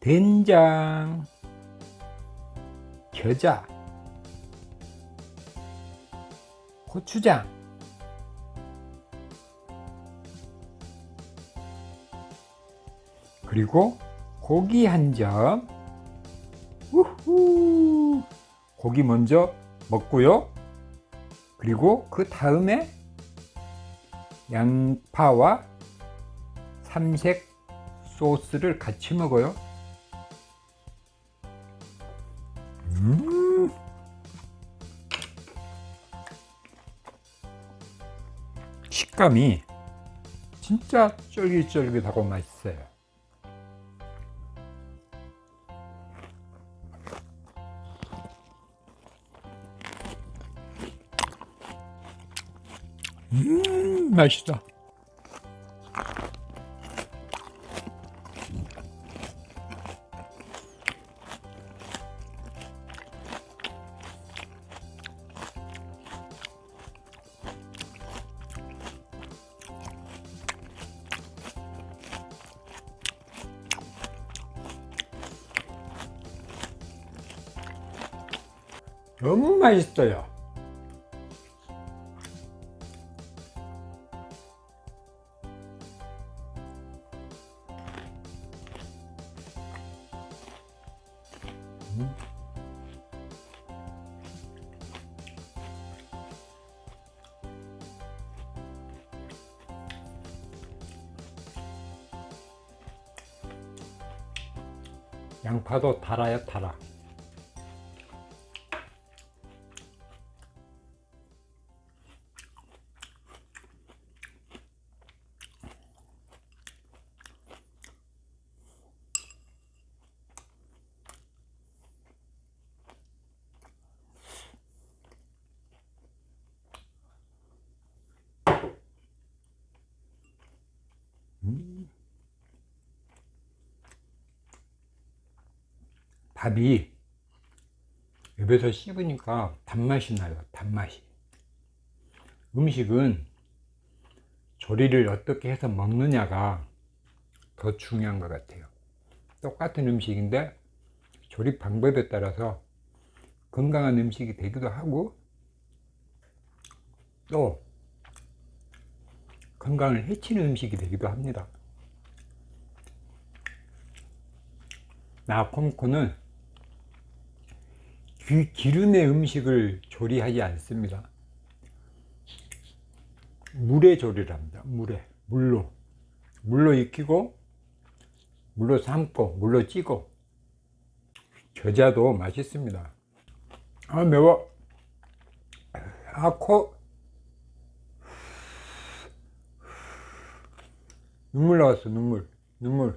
된장, 겨자, 고추장, 그리고 고기 한 점. 우후. 고기 먼저 먹고요. 그리고 그 다음에 양파와 삼색 소스를 같이 먹어요. 음. 식감이 진짜 쫄깃쫄깃하고 맛있어요. 음, 맛있다. 너무 맛있어요. 양파도 달아요, 달아. 밥이 입에서 씹으니까 단맛이 나요. 단맛이. 음식은 조리를 어떻게 해서 먹느냐가 더 중요한 것 같아요. 똑같은 음식인데 조리 방법에 따라서 건강한 음식이 되기도 하고 또 건강을 해치는 음식이 되기도 합니다. 나콤코는 그 기름의 음식을 조리하지 않습니다. 물에 조리를 합니다. 물에 물로 물로 익히고 물로 삶고 물로 찌고 겨자도 맛있습니다. 아 매워. 아 코 눈물 나왔어 눈물 눈물.